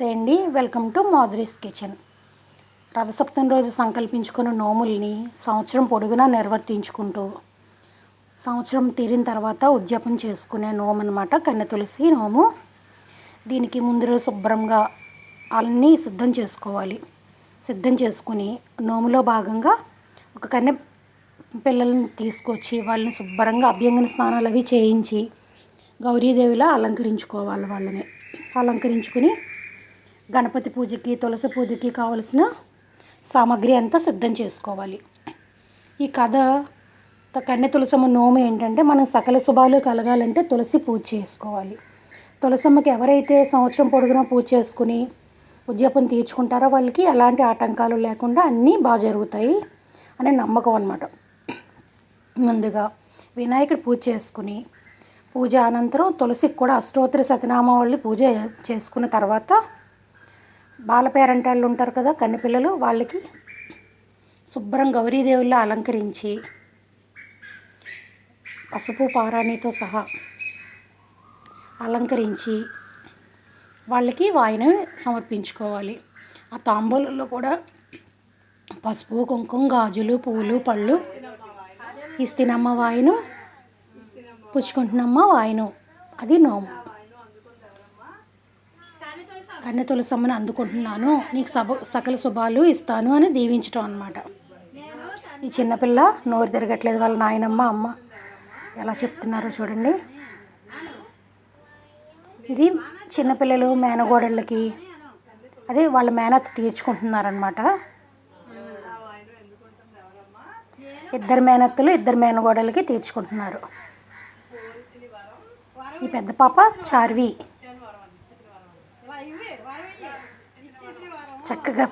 నమస్తే అండి. Welcome to Madhuri's kitchen. Ratha Saptami రోజు సంకల్పించుకున్న నోముల్ని సంవత్సరం పొడుగునా నిర్వర్తించుకుంటూ సంవత్సరం తీరిన తర్వాత ఉద్యాపన చేసుకునే నోము అనమాట కన్నె తులసి నోము. దీనికి ముందు రోజు శుభ్రంగా అన్నీ సిద్ధం చేసుకోవాలి. సిద్ధం చేసుకుని నోములో భాగంగా ఒక కన్నె పిల్లల్ని తీసుకొచ్చి వాళ్ళని శుభ్రంగా అభ్యంగన స్నానాలు అవి చేయించి గౌరీదేవిలా అలంకరించుకోవాలి వాళ్ళని. అలంకరించుకుని గణపతి పూజకి తులసి పూజకి కావలసిన సామాగ్రి అంతా సిద్ధం చేసుకోవాలి. ఈ కథ కన్నె తులసమ్మ నోము ఏంటంటే మనం సకల శుభాలు కలగాలంటే తులసి పూజ చేసుకోవాలి. తులసమ్మకి ఎవరైతే సంవత్సరం పొడుగునా పూజ చేసుకుని ఉద్యాపం తీర్చుకుంటారో వాళ్ళకి ఎలాంటి ఆటంకాలు లేకుండా అన్నీ బాగా జరుగుతాయి అనే నమ్మకం అన్నమాట. ముందుగా వినాయకుడు పూజ చేసుకుని పూజ అనంతరం తులసికి కూడా అష్టోత్తర శతనామావళి పూజ చేసుకున్న తర్వాత బాల పేరంటాళ్ళు ఉంటారు కదా కన్నెపిల్లలు వాళ్ళకి శుభ్రం గౌరీదేవుల్లో అలంకరించి పసుపు పారాణితో సహా అలంకరించి వాళ్ళకి వాయినం సమర్పించుకోవాలి. ఆ తాంబూలంలో కూడా పసుపు కుంకుమ గాజులు పూలు పళ్ళు ఇస్తినమ్మ వాయినం పుచ్చుకుంటున్నమ్మ వాయినం. అది నోము కన్య తులసమ్మని అందుకుంటున్నాను. నీకు సభ సకల శుభాలు ఇస్తాను అని దీవించటం అనమాట ఈ చిన్నపిల్ల నోరు తిరగట్లేదు. వాళ్ళ నాయనమ్మ అమ్మ ఎలా చెప్తున్నారో చూడండి. ఇది చిన్నపిల్లలు మేనగోడళ్ళకి అదే వాళ్ళ మేనత్ తీర్చుకుంటున్నారనమాట ఇద్దరు మేనత్తలు ఇద్దరు మేనగోడలకి తీర్చుకుంటున్నారు. ఈ పెద్ద పాప చార్వి. చక్కగా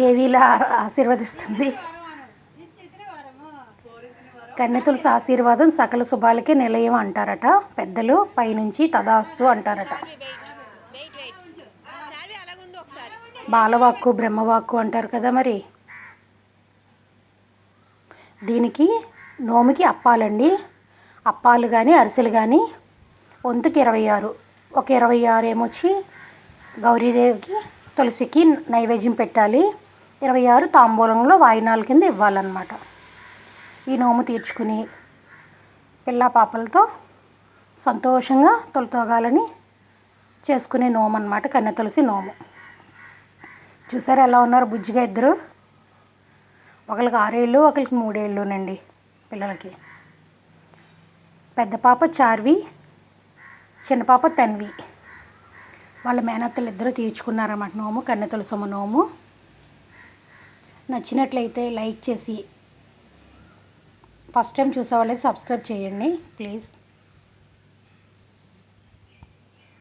దేవిలా ఆశీర్వదిస్తుంది. కన్నెతులసి ఆశీర్వాదం సకల శుభాలకి నిలయం అంటారట. పెద్దలు పైనుంచి తదాస్తు అంటారట. బాలవాక్కు బ్రహ్మవాక్కు అంటారు కదా మరి. దీనికి నోమికి అప్పాలండి. అప్పాలు కానీ అరిసెలు కానీ వంతుకి ఇరవై ఆరు. ఒక ఇరవై ఆరు ఏమొచ్చి గౌరీదేవికి తులసికి నైవేద్యం పెట్టాలి. ఇరవై ఆరు తాంబూలంలో వాయినాల కింద ఇవ్వాలన్నమాట. ఈ నోము తీర్చుకుని పిల్ల పాపలతో సంతోషంగా తొలతోగాలని చేసుకునే నోము అనమాట కన్య తులసి నోము. చూసారు ఎలా ఉన్నారు బుజ్జిగా ఇద్దరు? ఒకరికి ఆరేళ్ళు ఒకరికి మూడేళ్ళునండి పిల్లలకి. పెద్ద పాప చార్వి చిన్న పాప తన్వి. వాళ్ళ మేనత్తలు ఇద్దరు తీర్చుకున్నారన్నమాట. నోము కన్నె తులసమ్మ నోము. నచ్చినట్లయితే లైక్ చేసి ఫస్ట్ టైం చూసే వాళ్ళైతే సబ్స్క్రైబ్ చేయండి ప్లీజ్.